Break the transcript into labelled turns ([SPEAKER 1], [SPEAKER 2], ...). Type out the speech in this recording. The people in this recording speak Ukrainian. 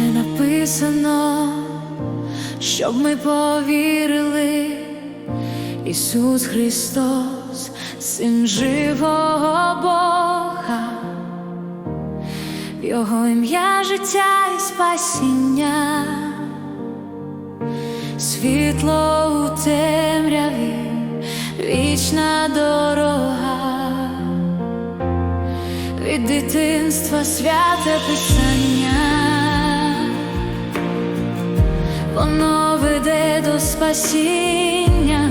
[SPEAKER 1] написано, щоб ми повірили, Ісус Христос, Син живого Бога, Його ім'я життя і спасіння, світло у темряві, вічна дорога. Від дитинства святе писання, воно веде до спасіння